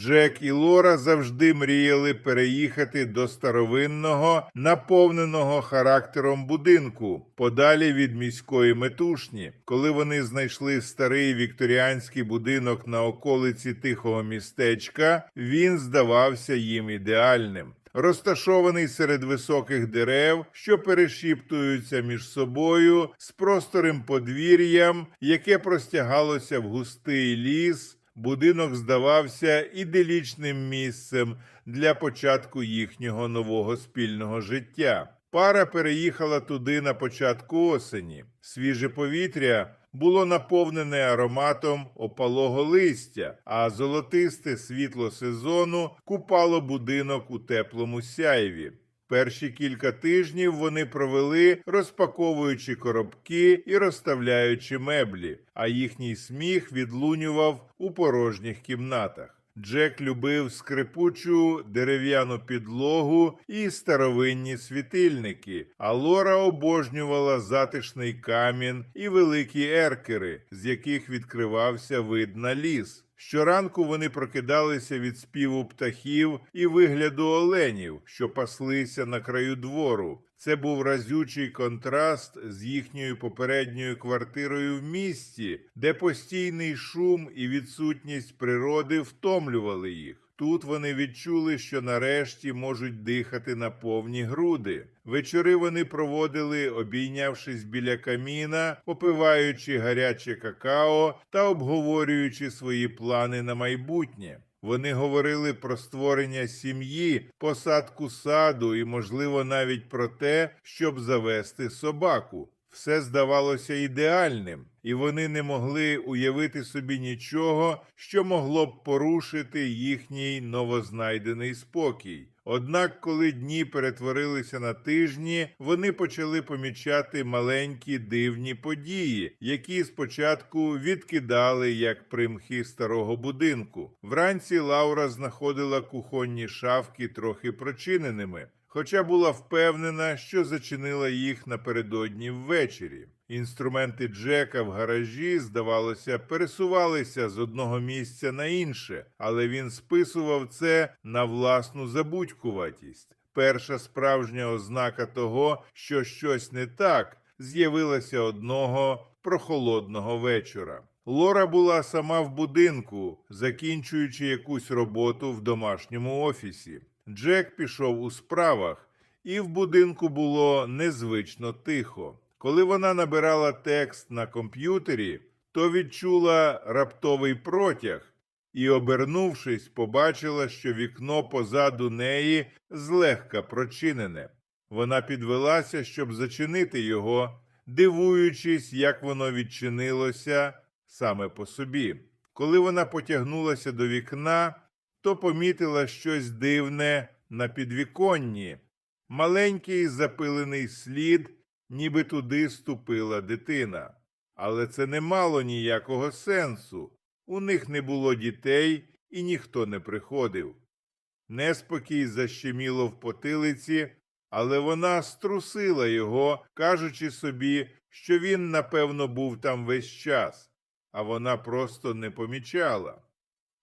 Джек і Лора завжди мріяли переїхати до старовинного, наповненого характером будинку, подалі від міської метушні. Коли вони знайшли старий вікторіанський будинок на околиці тихого містечка, він здавався їм ідеальним. Розташований серед високих дерев, що перешіптуються між собою, з просторим подвір'ям, яке простягалося в густий ліс, будинок здавався іделічним місцем для початку їхнього нового спільного життя. Пара переїхала туди на початку осені. Свіже повітря було наповнене ароматом опалого листя, а золотисте світло сезону купало будинок у теплому сяйві. Перші кілька тижнів вони провели, розпаковуючи коробки і розставляючи меблі, а їхній сміх відлунював у порожніх кімнатах. Джек любив скрипучу дерев'яну підлогу і старовинні світильники, а Лора обожнювала затишний камінь і великі еркери, з яких відкривався вид на ліс. Щоранку вони прокидалися від співу птахів і вигляду оленів, що паслися на краю двору. Це був разючий контраст з їхньою попередньою квартирою в місті, де постійний шум і відсутність природи втомлювали їх. Тут вони відчули, що нарешті можуть дихати на повні груди. Вечори вони проводили, обійнявшись біля каміна, попиваючи гаряче какао та обговорюючи свої плани на майбутнє. Вони говорили про створення сім'ї, посадку саду і, можливо, навіть про те, щоб завести собаку. Все здавалося ідеальним, і вони не могли уявити собі нічого, що могло б порушити їхній новознайдений спокій. Однак, коли дні перетворилися на тижні, вони почали помічати маленькі дивні події, які спочатку відкидали як примхи старого будинку. Вранці Лаура знаходила кухонні шафки трохи прочиненими, хоча була впевнена, що зачинила їх напередодні ввечері. Інструменти Джека в гаражі, здавалося, пересувалися з одного місця на інше, але він списував це на власну забудькуватість. Перша справжня ознака того, що щось не так, з'явилася одного прохолодного вечора. Лора була сама в будинку, закінчуючи якусь роботу в домашньому офісі. Джек пішов у справах, і в будинку було незвично тихо. Коли вона набирала текст на комп'ютері, то відчула раптовий протяг і, обернувшись, побачила, що вікно позаду неї злегка прочинене. Вона підвелася, щоб зачинити його, дивуючись, як воно відчинилося саме по собі. Коли вона потягнулася до вікна, то помітила щось дивне на підвіконні, маленький запилений слід, ніби туди ступила дитина. Але це не мало ніякого сенсу. У них не було дітей і ніхто не приходив. Неспокій защеміло в потилиці, але вона струсила його, кажучи собі, що він, напевно, був там весь час, а вона просто не помічала.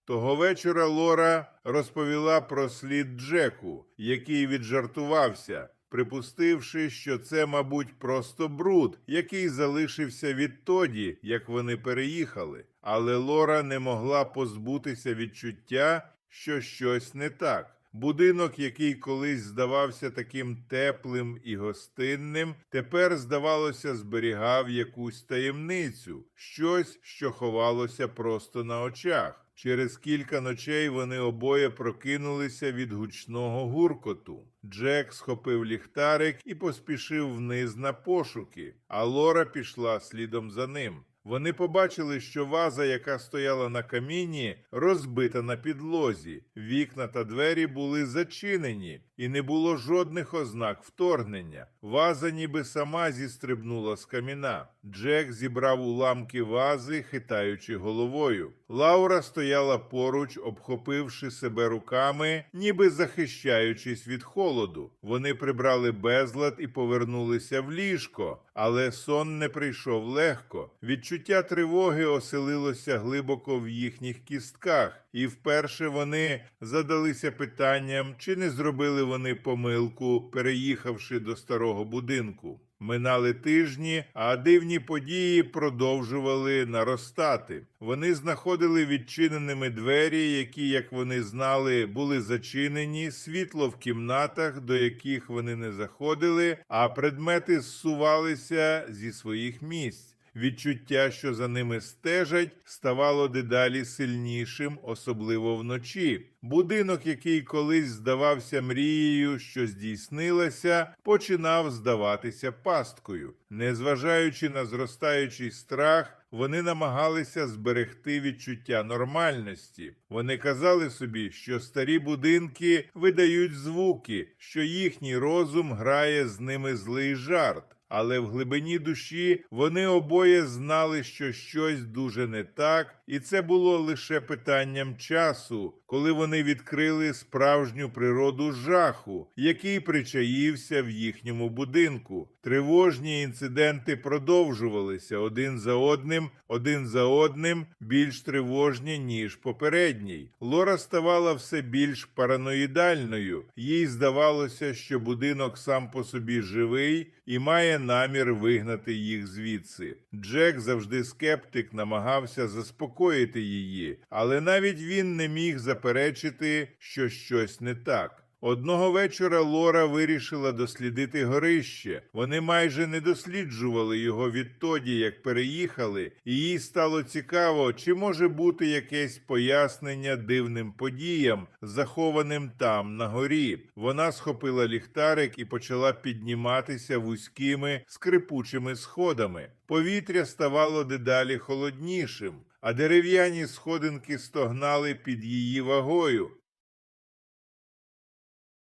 Того вечора Лора розповіла про слід Джеку, який віджартувався, припустивши, що це, мабуть, просто бруд, який залишився відтоді, як вони переїхали. Але Лора не могла позбутися відчуття, що щось не так. Будинок, який колись здавався таким теплим і гостинним, тепер, здавалося, зберігав якусь таємницю, щось, що ховалося просто на очах. Через кілька ночей вони обоє прокинулися від гучного гуркоту. Джек схопив ліхтарик і поспішив вниз на пошуки, а Лора пішла слідом за ним. Вони побачили, що ваза, яка стояла на каміні, розбита на підлозі. Вікна та двері були зачинені, і не було жодних ознак вторгнення. Ваза ніби сама зістрибнула з каміна. Джек зібрав уламки вази, хитаючи головою. Лаура стояла поруч, обхопивши себе руками, ніби захищаючись від холоду. Вони прибрали безлад і повернулися в ліжко, але сон не прийшов легко. Відчуття тривоги оселилося глибоко в їхніх кістках, і вперше вони задалися питанням, чи не зробили вони помилку, переїхавши до старого будинку. Минали тижні, а дивні події продовжували наростати. Вони знаходили відчиненими двері, які, як вони знали, були зачинені, світло в кімнатах, до яких вони не заходили, а предмети зсувалися зі своїх місць. Відчуття, що за ними стежать, ставало дедалі сильнішим, особливо вночі. Будинок, який колись здавався мрією, що здійснилася, починав здаватися пасткою. Незважаючи на зростаючий страх, вони намагалися зберегти відчуття нормальності. Вони казали собі, що старі будинки видають звуки, що їхній розум грає з ними злий жарт. Але в глибині душі вони обоє знали, що щось дуже не так, і це було лише питанням часу, коли вони відкрили справжню природу жаху, який причаївся в їхньому будинку. Тривожні інциденти продовжувалися один за одним, один за одним, більш тривожні ніж попередній. Лора ставала все більш параноїдальною. Їй здавалося, що будинок сам по собі живий і має намір вигнати їх звідси. Джек, завжди скептик, намагався заспокоїти її, але навіть він не міг заперечити, що щось не так. Одного вечора Лора вирішила дослідити горище. Вони майже не досліджували його відтоді, як переїхали, і їй стало цікаво, чи може бути якесь пояснення дивним подіям, захованим там на горі. Вона схопила ліхтарик і почала підніматися вузькими скрипучими сходами. Повітря ставало дедалі холоднішим, а дерев'яні сходинки стогнали під її вагою.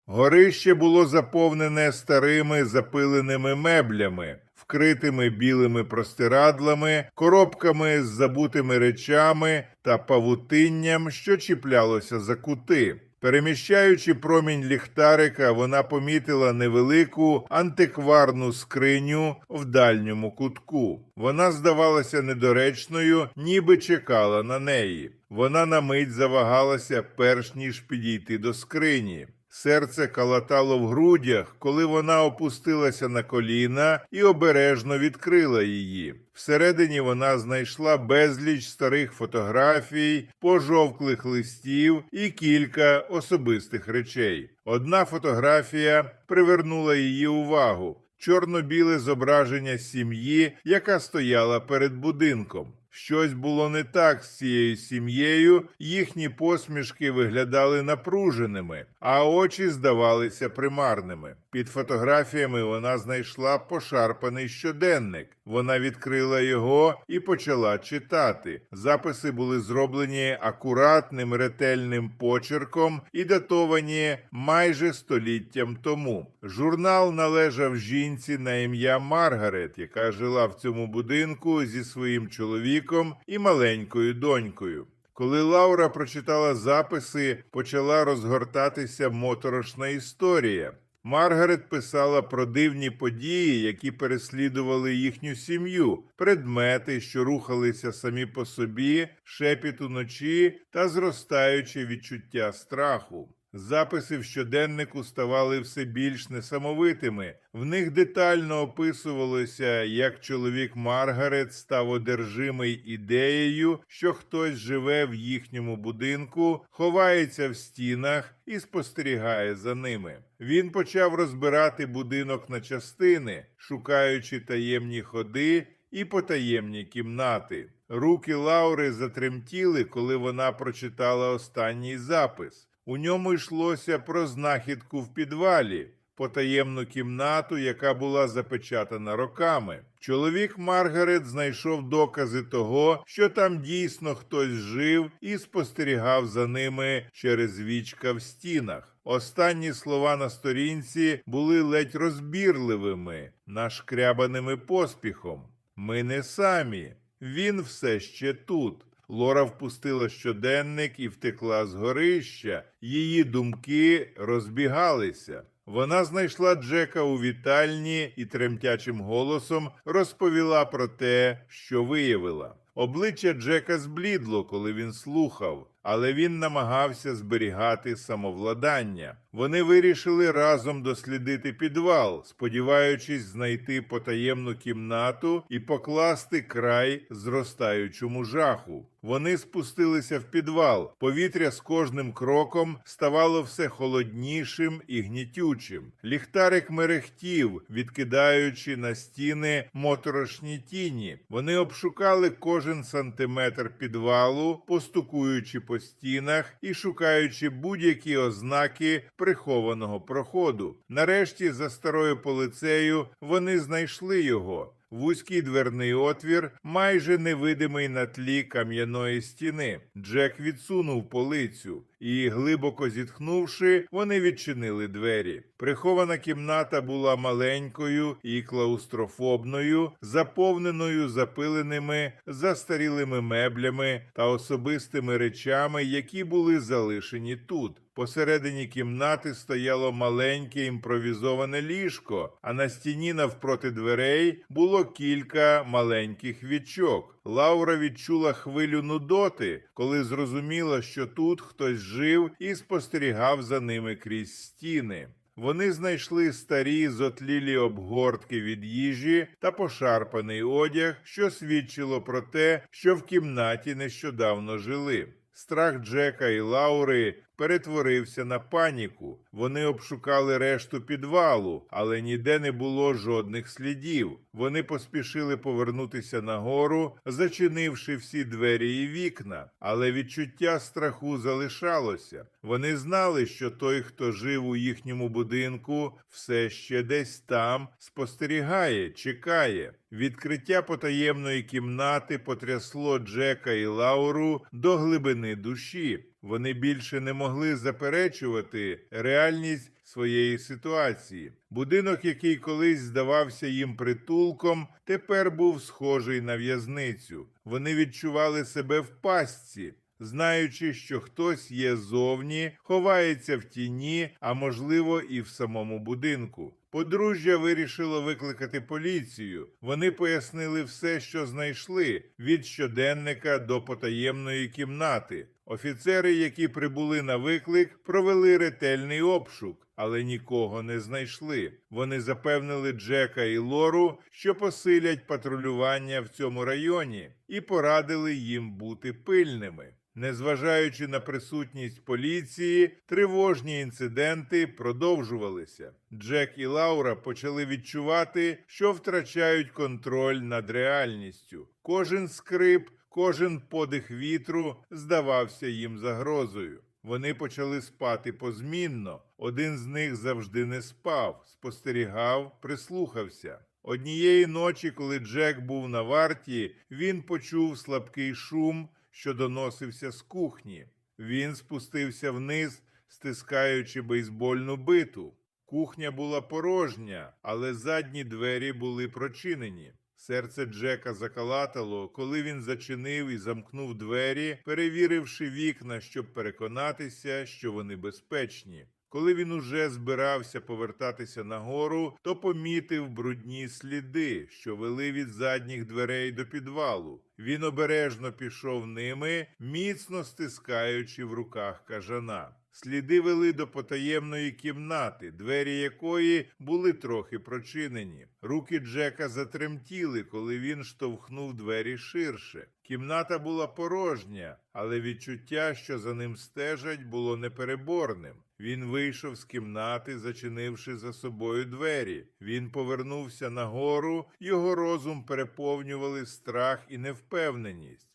Горище було заповнене старими запиленими меблями, вкритими білими простирадлами, коробками з забутими речами та павутинням, що чіплялося за кути. Переміщаючи промінь ліхтарика, вона помітила невелику антикварну скриню в дальньому кутку. Вона здавалася недоречною, ніби чекала на неї. Вона на мить завагалася, перш ніж підійти до скрині. Серце калатало в грудях, коли вона опустилася на коліна і обережно відкрила її. Всередині вона знайшла безліч старих фотографій, пожовклих листів і кілька особистих речей. Одна фотографія привернула її увагу чорно-біле зображення сім'ї, яка стояла перед будинком. Щось було не так з цією сім'єю, їхні посмішки виглядали напруженими, а очі здавалися примарними. Під фотографіями вона знайшла пошарпаний щоденник. Вона відкрила його і почала читати. Записи були зроблені акуратним ретельним почерком і датовані майже століттям тому. Журнал належав жінці на ім'я Маргарет, яка жила в цьому будинку зі своїм чоловіком і маленькою донькою. Коли Лаура прочитала записи, почала розгортатися моторошна історія. Маргарет писала про дивні події, які переслідували їхню сім'ю, предмети, що рухалися самі по собі, шепіт уночі та зростаюче відчуття страху. Записи в щоденнику ставали все більш несамовитими. В них детально описувалося, як чоловік Маргарет став одержимий ідеєю, що хтось живе в їхньому будинку, ховається в стінах і спостерігає за ними. Він почав розбирати будинок на частини, шукаючи таємні ходи і потаємні кімнати. Руки Лаури затремтіли, коли вона прочитала останній запис. У ньому йшлося про знахідку в підвалі, потаємну кімнату, яка була запечатана роками. Чоловік Маргарет знайшов докази того, що там дійсно хтось жив і спостерігав за ними через вічка в стінах. Останні слова на сторінці були ледь розбірливими, нашкрябаними поспіхом. Ми не самі. Він все ще тут. Лора впустила щоденник і втекла з горища. Її думки розбігалися. Вона знайшла Джека у вітальні і тремтячим голосом розповіла про те, що виявила. Обличчя Джека зблідло, коли він слухав, але він намагався зберігати самовладання. Вони вирішили разом дослідити підвал, сподіваючись знайти потаємну кімнату і покласти край зростаючому жаху. Вони спустилися в підвал. Повітря з кожним кроком ставало все холоднішим і гнітючим. Ліхтарик мерехтів, відкидаючи на стіни моторошні тіні. Вони обшукали кожен сантиметр підвалу, постукуючи по стінах і шукаючи будь-які ознаки прихованого проходу. Нарешті, за старою полицею, вони знайшли його. Вузький дверний отвір, майже невидимий на тлі кам'яної стіни. Джек відсунув полицю, і, глибоко зітхнувши, вони відчинили двері. Прихована кімната була маленькою і клаустрофобною, заповненою запиленими застарілими меблями та особистими речами, які були залишені тут. Посередині кімнати стояло маленьке імпровізоване ліжко, а на стіні навпроти дверей було кілька маленьких вічок. Лаура відчула хвилю нудоти, коли зрозуміла, що тут хтось жив і спостерігав за ними крізь стіни. Вони знайшли старі зотлілі обгортки від їжі та пошарпаний одяг, що свідчило про те, що в кімнаті нещодавно жили. Страх Джека і Лаури перетворився на паніку. Вони обшукали решту підвалу, але ніде не було жодних слідів. Вони поспішили повернутися нагору, зачинивши всі двері і вікна, але відчуття страху залишалося. Вони знали, що той, хто жив у їхньому будинку, все ще десь там спостерігає, чекає. Відкриття потаємної кімнати потрясло Джека і Лауру до глибини душі. Вони більше не могли заперечувати реальність своєї ситуації. Будинок, який колись здавався їм притулком, тепер був схожий на в'язницю. Вони відчували себе в пастці. Знаючи, що хтось є зовні, ховається в тіні, а можливо, і в самому будинку. Подружжя вирішило викликати поліцію. Вони пояснили все, що знайшли, від щоденника до потаємної кімнати. Офіцери, які прибули на виклик, провели ретельний обшук, але нікого не знайшли. Вони запевнили Джека і Лору, що посилять патрулювання в цьому районі, і порадили їм бути пильними. Незважаючи на присутність поліції, тривожні інциденти продовжувалися. Джек і Лаура почали відчувати, що втрачають контроль над реальністю. Кожен скрип, кожен подих вітру здавався їм загрозою. Вони почали спати позмінно. Один з них завжди не спав, спостерігав, прислухався. Однієї ночі, коли Джек був на варті, він почув слабкий шум, що доносився з кухні. Він спустився вниз, стискаючи бейсбольну биту. Кухня була порожня, але задні двері були прочинені. Серце Джека закалатало, коли він зачинив і замкнув двері, перевіривши вікна, щоб переконатися, що вони безпечні. Коли він уже збирався повертатися нагору, то помітив брудні сліди, що вели від задніх дверей до підвалу. Він обережно пішов ними, міцно стискаючи в руках кажана. Сліди вели до потаємної кімнати, двері якої були трохи прочинені. Руки Джека затремтіли, коли він штовхнув двері ширше. Кімната була порожня, але відчуття, що за ним стежать, було непереборним. Він вийшов з кімнати, зачинивши за собою двері. Він повернувся нагору, його розум переповнювали страх і невпевненість.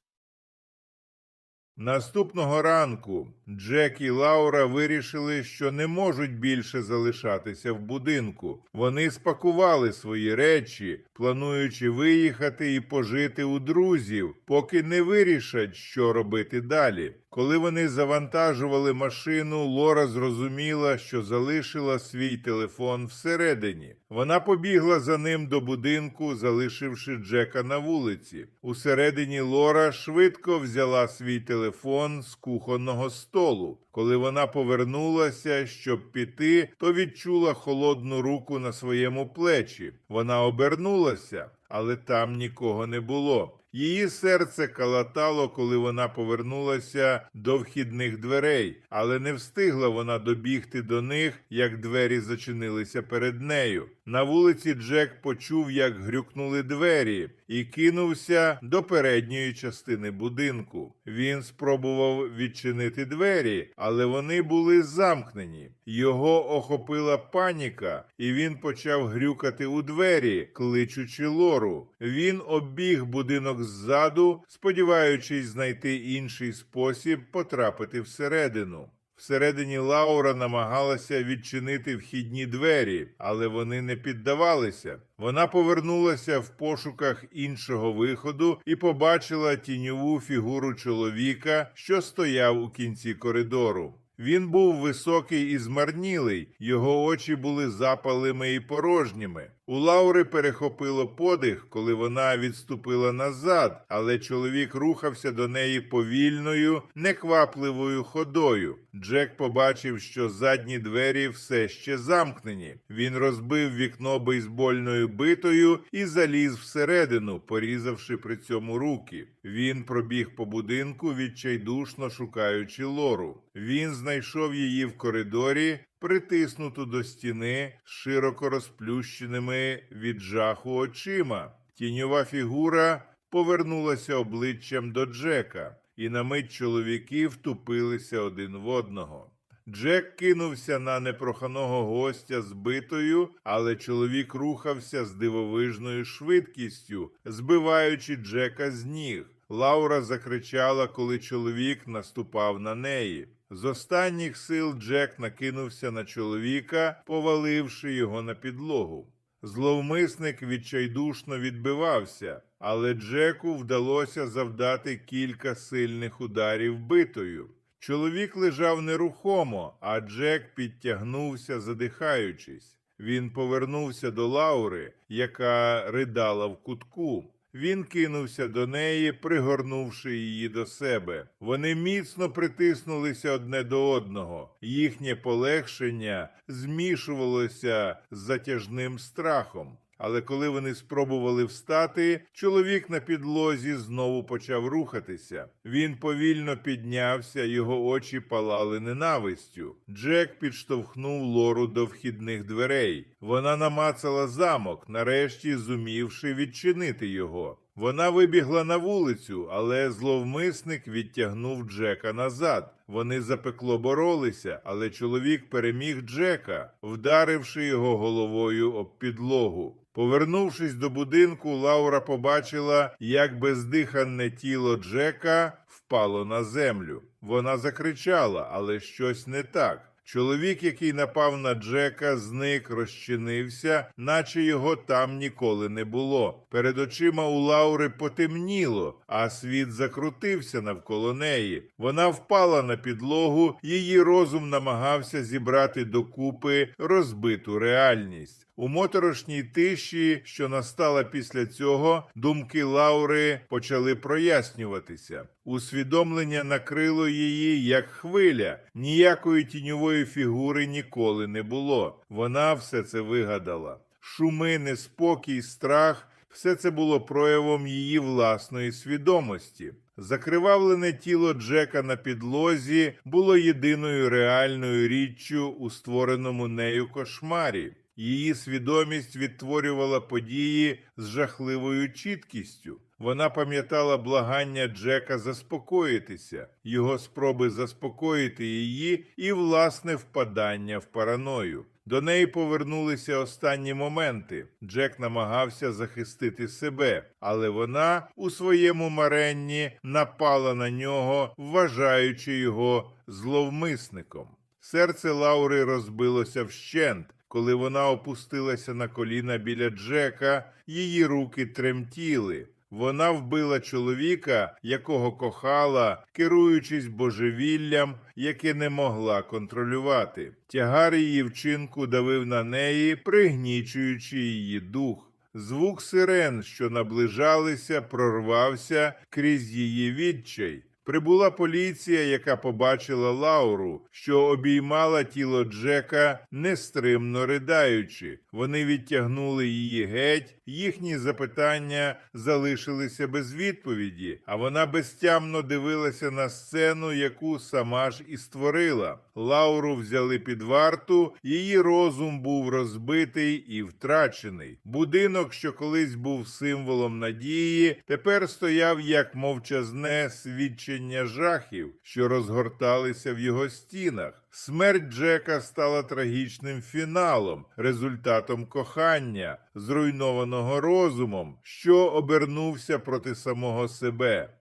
Наступного ранку Джек і Лаура вирішили, що не можуть більше залишатися в будинку. Вони спакували свої речі, плануючи виїхати і пожити у друзів, поки не вирішать, що робити далі. Коли вони завантажували машину, Лора зрозуміла, що залишила свій телефон всередині. Вона побігла за ним до будинку, залишивши Джека на вулиці. Усередині Лора швидко взяла свій телефон з кухонного столу. Коли вона повернулася, щоб піти, то відчула холодну руку на своєму плечі. Вона обернулася, але там нікого не було. Її серце калатало, коли вона повернулася до вхідних дверей, але не встигла вона добігти до них, як двері зачинилися перед нею. На вулиці Джек почув, як грюкнули двері, і кинувся до передньої частини будинку. Він спробував відчинити двері, але вони були замкнені. Його охопила паніка, і він почав грюкати у двері, кличучи лору. Він обіг будинок ззаду, сподіваючись знайти інший спосіб потрапити всередину. Всередині Лаура намагалася відчинити вхідні двері, але вони не піддавалися. Вона повернулася в пошуках іншого виходу і побачила тіньову фігуру чоловіка, що стояв у кінці коридору. Він був високий і змарнілий, його очі були запалими і порожніми. У Лаури перехопило подих, коли вона відступила назад, але чоловік рухався до неї повільною, неквапливою ходою. Джек побачив, що задні двері все ще замкнені. Він розбив вікно бейсбольною битою і заліз всередину, порізавши при цьому руки. Він пробіг по будинку, відчайдушно шукаючи лору. Він знайшов її в коридорі, притиснуту до стіни широко розплющеними від жаху очима. Тіньова фігура повернулася обличчям до Джека, і на мить чоловіки втупилися один в одного. Джек кинувся на непроханого гостя з битою, але чоловік рухався з дивовижною швидкістю, збиваючи Джека з ніг. Лаура закричала, коли чоловік наступав на неї. З останніх сил Джек накинувся на чоловіка, поваливши його на підлогу. Зловмисник відчайдушно відбивався, але Джеку вдалося завдати кілька сильних ударів битою. Чоловік лежав нерухомо, а Джек підтягнувся, задихаючись. Він повернувся до Лаури, яка ридала в кутку. Він кинувся до неї, пригорнувши її до себе. Вони міцно притиснулися одне до одного. Їхнє полегшення змішувалося з затяжним страхом. Але коли вони спробували встати, чоловік на підлозі знову почав рухатися. Він повільно піднявся, його очі палали ненавистю. Джек підштовхнув лору до вхідних дверей. Вона намацала замок, нарешті зумівши відчинити його. Вона вибігла на вулицю, але зловмисник відтягнув Джека назад. Вони запекло боролися, але чоловік переміг Джека, вдаривши його головою об підлогу. Повернувшись до будинку, Лаура побачила, як бездиханне тіло Джека впало на землю. Вона закричала, але щось не так. Чоловік, який напав на Джека, зник, розчинився, наче його там ніколи не було. Перед очима у Лаури потемніло, а світ закрутився навколо неї. Вона впала на підлогу, її розум намагався зібрати докупи розбиту реальність. У моторошній тиші, що настала після цього, думки Лаури почали прояснюватися. Усвідомлення накрило її як хвиля. Ніякої тіньової фігури ніколи не було. Вона все це вигадала. Шуми, неспокій, страх все це було проявом її власної свідомості. Закривавлене тіло Джека на підлозі було єдиною реальною річчю у створеному нею кошмарі. Її свідомість відтворювала події з жахливою чіткістю. Вона пам'ятала благання Джека заспокоїтися, його спроби заспокоїти її і власне впадання в параною. До неї повернулися останні моменти. Джек намагався захистити себе, але вона у своєму маренні напала на нього, вважаючи його зловмисником. Серце Лаури розбилося вщент. Коли вона опустилася на коліна біля Джека, її руки тремтіли. Вона вбила чоловіка, якого кохала, керуючись божевіллям, яке не могла контролювати. Тягар її вчинку давив на неї, пригнічуючи її дух. Звук сирен, що наближалися, прорвався крізь її відчай. Прибула поліція, яка побачила Лауру, що обіймала тіло Джека, нестримно ридаючи. Вони відтягнули її геть, їхні запитання залишилися без відповіді, а вона безтямно дивилася на сцену, яку сама ж і створила. Лауру взяли під варту, її розум був розбитий і втрачений. Будинок, що колись був символом надії, тепер стояв як мовчазне свідчення жахів, що розгорталися в його стінах. Смерть Джека стала трагічним фіналом, результатом кохання, зруйнованого розумом, що обернувся проти самого себе.